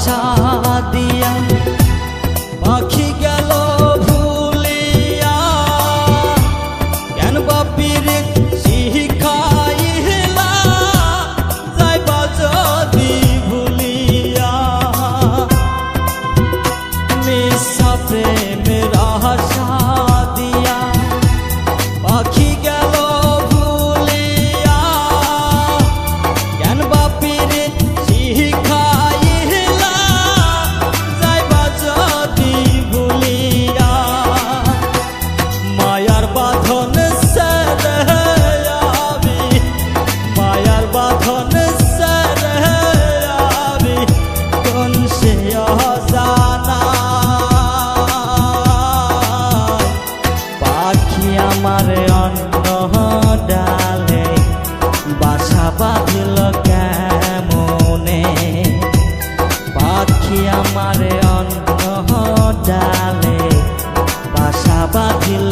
আশা দিয়া পাখি বাসা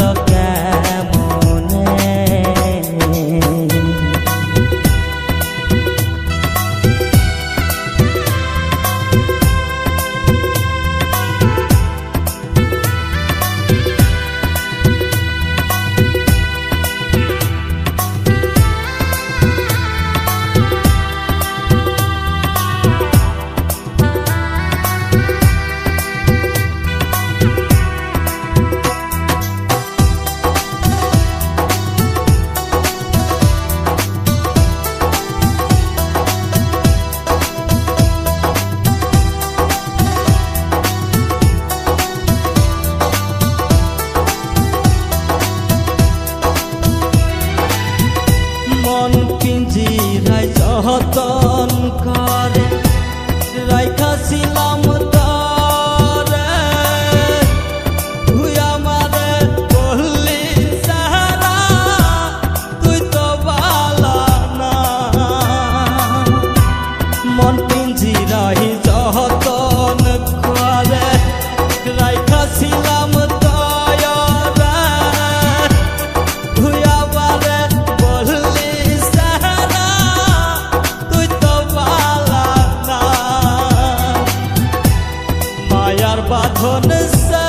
রাইখাছিলাম মায়ার বাঁধন সেরে